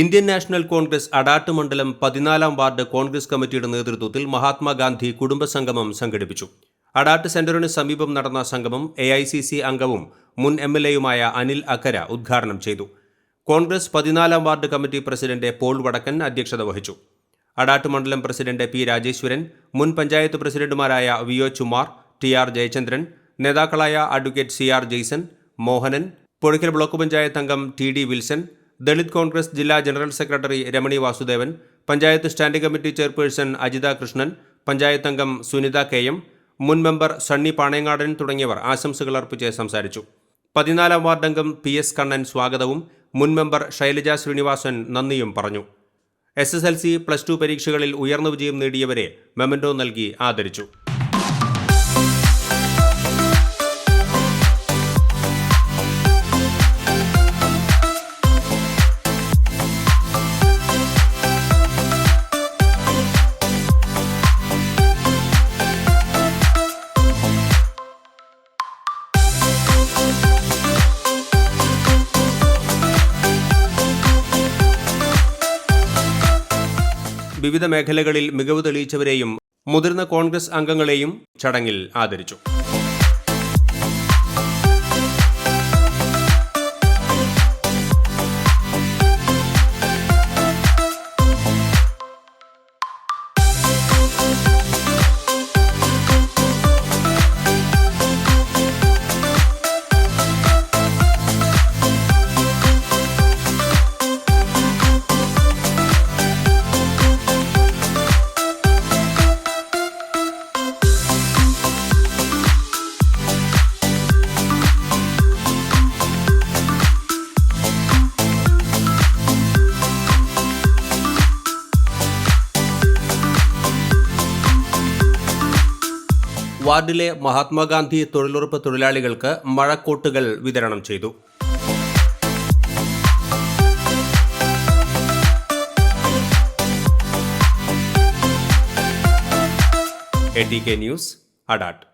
Indian national Congress Adat മണ്ഡലം പതിനാലാം ward Congress കമ്മിറ്റിയുടെ നേതൃത്വത്തിൽ മഹാത്മാഗാന്ധി കുടുംബസംഗമം സംഘടിപ്പിച്ചു. അടാട്ട് സെന്ററിന് സമീപം നടന്ന സംഗമം എ അംഗവും മുൻ എം എൽ എയുമായ അനിൽ അക്കര ഉദ്ഘാടനം ചെയ്തു. കോൺഗ്രസ് പതിനാലാം വാർഡ് കമ്മിറ്റി പ്രസിഡന്റ് പോൾ വടക്കൻ അധ്യക്ഷത വഹിച്ചു. അടാട്ട് മണ്ഡലം പ്രസിഡന്റ് പി രാജേശ്വരൻ മുൻ പഞ്ചായത്ത് പ്രസിഡന്റുമാരായ V O Chumar T R Jayachandran നേതാക്കളായ advocate C R Jaison Mohanan Pozhikkal block panchayat അംഗം T D Wilson Dalit Congress ജില്ലാ general secretary Ramani Vasudevan panchayat standing committee chairperson Ajitha Krishnan panchayat അംഗം Sunitha K M മുൻ member Sunny Panayangadan തുടങ്ങിയവർ ആശംസകൾ അർപ്പിച്ച് സംസാരിച്ചു. പതിനാലാം വാർഡ് അംഗം പി എസ് കണ്ണൻ സ്വാഗതവും മുൻ മെമ്പർ ശൈലജ ശ്രീനിവാസൻ നന്ദിയും പറഞ്ഞു. S S L C plus two പരീക്ഷകളിൽ ഉയർന്ന വിജയം നേടിയവരെ മെമന്റോ നൽകി ആദരിച്ചു. വിവിധ മേഖലകളിൽ മികവ് തെളിയിച്ചവരെയും മുതിർന്ന കോൺഗ്രസ് അംഗങ്ങളെയും ചടങ്ങിൽ ആദരിച്ചു വാർഡിലെ മഹാത്മാഗാന്ധി തൊഴിലുറപ്പ് തൊഴിലാളികൾക്ക് മഴക്കോട്ടുകൾ വിതരണം ചെയ്തു. A T K news Adat.